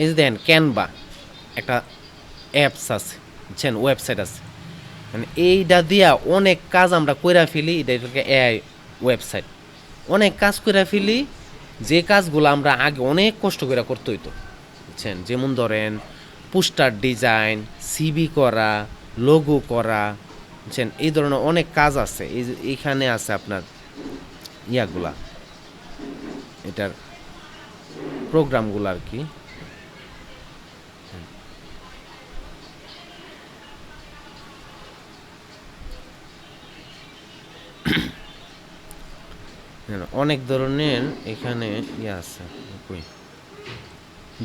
এই যে দেখেন ক্যানভা একটা অ্যাপস আছে, বুঝছেন? ওয়েবসাইট আছে। মানে এইটা দিয়া অনেক কাজ আমরা কইরা ফেলি, এটা এআই ওয়েবসাইট অনেক কাজ কইরা ফেলি, যে কাজগুলো আমরা আগে অনেক কষ্ট করে করতে হইতো, বুঝছেন? যেমন ধরেন, পোস্টার ডিজাইন সিবি করা লোগো করা, বুঝছেন? এই ধরনের অনেক কাজ আছে। এই এইখানে আছে আপনার ইয়াগুলা, এটার প্রোগ্রামগুলো আর কি। অনেক ধরনের এখানে ইয়ে আছে কই?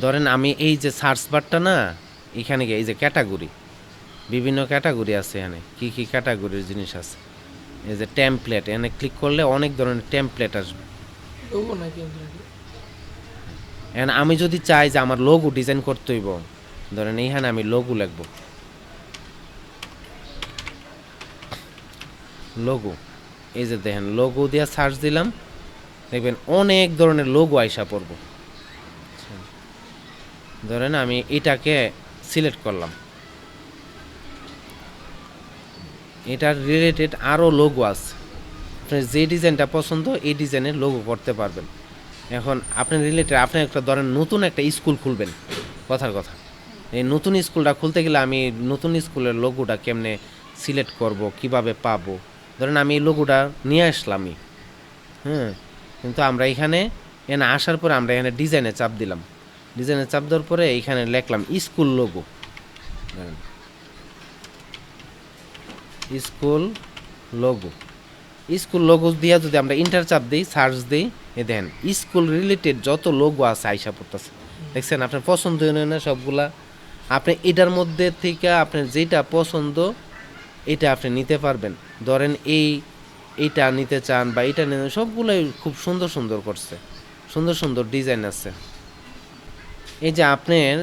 ধরেন আমি এই যে সার্চ বারটা না এখানে এই যে ক্যাটাগরি বিভিন্ন ক্যাটাগরি আছে এখানে কি কি ক্যাটাগরির জিনিস আছে? এই যে টেমপ্লেট এখানে ক্লিক করলে অনেক ধরনের টেমপ্লেট আসবে? এখন আমি যদি চাই যে আমার লোগো ডিজাইন করতে হইব ধরেন এইখানে আমি লোগো লিখব। লোগো এই যে দেখেন লোগো দিয়ে সার্চ দিলাম, দেখবেন অনেক ধরনের লোগো আইসা পড়ব। ধরেন আমি এটাকে সিলেক্ট করলাম। এটার রিলেটেড আরও লোগো আছে। আপনার যে ডিজাইনটা পছন্দ, এই ডিজাইনের লোগো করতে পারবেন। এখন আপনি রিলেটেড আপনি একটা ধরেন নতুন একটা স্কুল খুলবেন, কথার কথা। এই নতুন স্কুলটা খুলতে গেলে আমি নতুন স্কুলের লোগোটা কেমনে সিলেক্ট করব, কীভাবে পাবো? ধরেন আমি এই লোগোটা নিয়ে আসলামই হ্যাঁ? কিন্তু আমরা এখানে এখানে আসার পরে আমরা এখানে ডিজাইনে চাপ দিলাম। ডিজাইনে চাপ দেওয়ার পরে এখানে লিখলাম school logo school logo school logo দিয়ে যদি আমরা ইন্টার চাপ দিই সার্চ দিই, এ দেন স্কুল রিলেটেড যত লোগো আছে আইসা পড়তেছে। দেখছেন, আপনার পছন্দ না সবগুলা? আপনি এটার মধ্যে থেকে আপনার যেটা পছন্দ, এটা আপনি নিতে পারবেন। ধরেন এই এইটা নিতে চান বা এটা নিতে সবগুলোই খুব সুন্দর সুন্দর করছে। সুন্দর সুন্দর ডিজাইন আছে। এই যে আপনার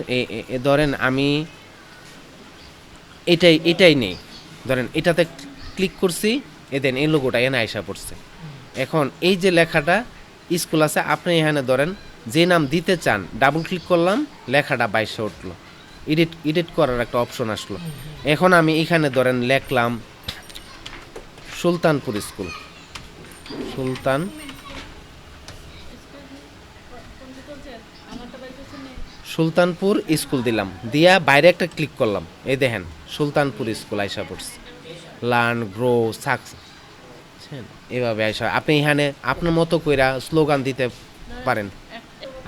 ধরেন আমি এটাই এটাই নেই। ধরেন এটাতে ক্লিক করছি এ দেন এই লোগোটা এনে আইসা পড়ছে। এখন এই যে লেখাটা স্কুল আছে আপনি এখানে ধরেন যে নাম দিতে চান ডাবল ক্লিক করলাম লেখাটা বাইশে উঠল। এডিট এডিট করার একটা অপশন আসলো। এখন আমি এখানে ধরেন লেখলাম সুলতানপুর স্কুল। সুলতান? সুলতানপুর স্কুল দিলাম। দিয়া বাইরে একটা ক্লিক করলাম। এই দেখেন, সুলতানপুর স্কুল আইসা পড়ছে। লার্ন গ্রো সাকস এভাবে আইসা। আপনি এখানে আপনার মতো কইরা স্লোগান দিতে পারেন।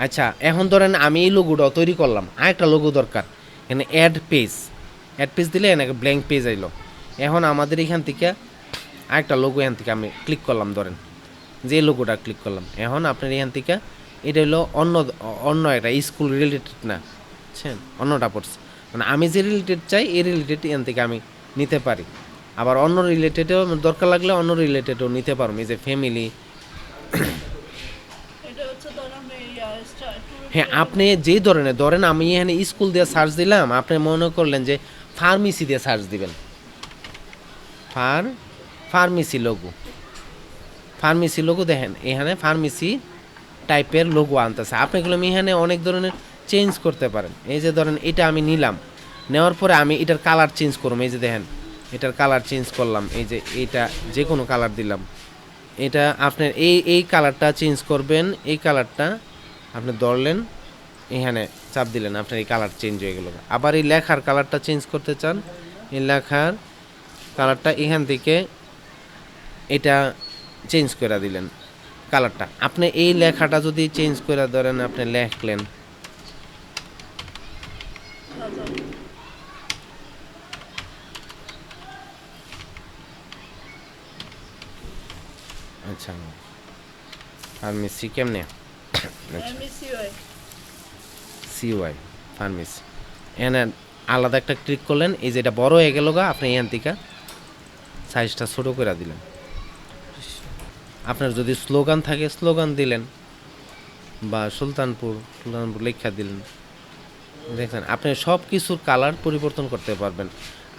আচ্ছা এখন ধরেন আমি এই লোগোটা তৈরি করলাম। আরেকটা লোগো দরকার। এখানে অ্যাড পেজ অ্যাড পেজ দিলে এখানে ব্ল্যাঙ্ক পেজ আইলো। এখন আমাদের এখান থেকে আরেকটা লোগো এখান থেকে আমি ক্লিক করলাম ধরেন। যে লোগোটা ক্লিক করলাম। এখন আপনার এখান থেকে এটা হলো অন্য অন্য একটা স্কুল রিলেটেড না বুঝছেন? অন্যটা পড়ছে। মানে আমি যে রিলেটেড চাই এই রিলেটেড এখান থেকে আমি নিতে পারি। আবার অন্য রিলেটেডও দরকার লাগলে অন্য রিলেটেডও নিতে পারব। এই যে ফ্যামিলি হ্যাঁ আপনি যেই ধরনের ধরেন আমি এখানে স্কুল দিয়ে সার্চ দিলাম আপনি মনে করলেন যে ফার্মেসি দিয়ে সার্চ দিবেন। ফার ফার্মেসি লোগো। ফার্মেসি লোগো দেখেন, এখানে ফার্মেসি টাইপের লোগো আনতেছে। আপনি এগুলো এখানে অনেক ধরনের চেঞ্জ করতে পারেন। এই যে ধরেন, এটা আমি নিলাম। নেওয়ার পরে আমি এটার কালার চেঞ্জ করব এই যে দেখেন, এটার কালার চেঞ্জ করলাম। এই যে এটা যে কোনো কালার দিলাম। এটা আপনার এই এই কালারটা চেঞ্জ করবেন। এই কালারটা আপনি ধরলেন, এখানে চাপ দিলেন, আপনার এই কালার চেঞ্জ হয়ে গেল। আবার এই লেখার কালারটা চেঞ্জ করতে চান, এই লেখার কালারটা এখান থেকে এটা চেঞ্জ করে দিলেন কালারটা আপনি এই লেখাটা যদি চেঞ্জ করে ধরেন আপনি লেখলেন। আচ্ছা। ফার্মেসি কেমনে? আচ্ছা সিওয়াই ফার্মেসি এখানে আলাদা একটা ক্লিক করলেন এই যে এটা বড় হয়ে গেল গা আপনি এখান থেকে সাইজটা ছোটো করে দিলেন। আপনার যদি স্লোগান থাকে, স্লোগান দিলেন বা সুলতানপুর সুলতানপুর লেখা দিলেন, দেখেন, আপনি সব কিছুর কালার পরিবর্তন করতে পারবেন।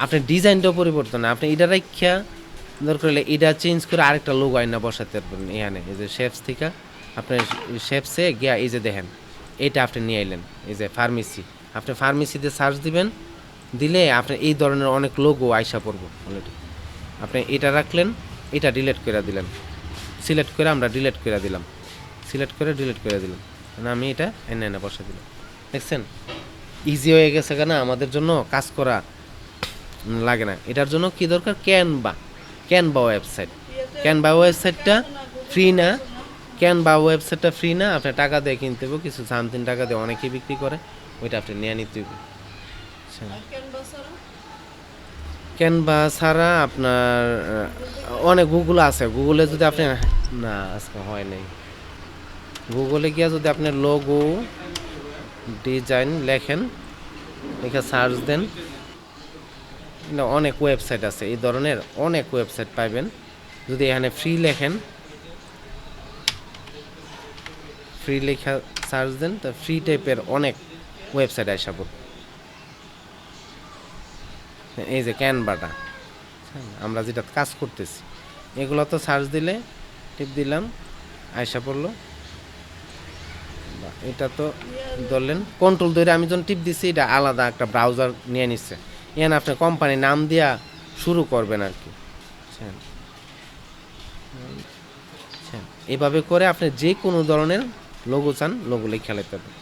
আপনি ডিজাইনটাও পরিবর্তন আপনি এটা রেখা দরকার হলে এটা চেঞ্জ করে আরেকটা লোগো আইনা বসাতে পারবেন এখানে। এই যে শেপস থেকে আপনার শেপসে গিয়া এই যে দেখেন, এটা আপনি নিয়ে এলেন এই যে ফার্মেসি আপনি ফার্মেসিতে সার্চ দিবেন, দিলে আপনি এই ধরনের অনেক লোগো আইসা পড়ব অলরেডি আপনি এটা রাখলেন, এটা ডিলিট করে দিলেন। সিলেক্ট করে আমরা ডিলিট করে দিলাম। সিলেক্ট করে ডিলিট করে দিলাম। মানে আমি এটা এনে এনে বসে দিলাম। দেখছেন? ইজি হয়ে গেছে কেন? আমাদের জন্য কাজ করা লাগে না। এটার জন্য কি দরকার? ক্যানভা ক্যানভা ওয়েবসাইট ক্যানভা ওয়েবসাইটটা ফ্রি না? ক্যানভা ওয়েবসাইটটা ফ্রি না? আপনি টাকা দিয়ে কিনতে হবে কিছু সামথিং টাকা দিয়ে অনেকেই বিক্রি করে, ওইটা আপনি নিয়ে নিতে হবে আচ্ছা। ক্যানভা ছাড়া আপনার অনেক গুগল আছে। গুগলে যদি আপনি, না, আজকে হয় নাই। গুগলে গিয়ে যদি আপনি লোগো ডিজাইন লেখেন, লিখে সার্চ দেন অনেক ওয়েবসাইট আছে। এই ধরনের অনেক ওয়েবসাইট পাবেন যদি এখানে ফ্রি লেখেন ফ্রি লেখা সার্চ দেন, তো ফ্রি টাইপের অনেক ওয়েবসাইট আসা পড়বে এই যে ক্যানভাটা আমরা যেটা কাজ করতেছি এগুলো তো সার্চ দিলে, টিপ দিলাম, আয়সা পড়ল এটা তো ধরলেন কন্ট্রোল ধরে আমি যখন টিপ দিছি, এটা আলাদা একটা ব্রাউজার নিয়ে নিচ্ছে এখানে আপনি কোম্পানি নাম দিয়া শুরু করবেন আর কি বুঝছেন? বুঝছেন? এভাবে করে আপনি যে কোনো ধরনের লোগো চান লোগো লিখে খেলাতে পারবেন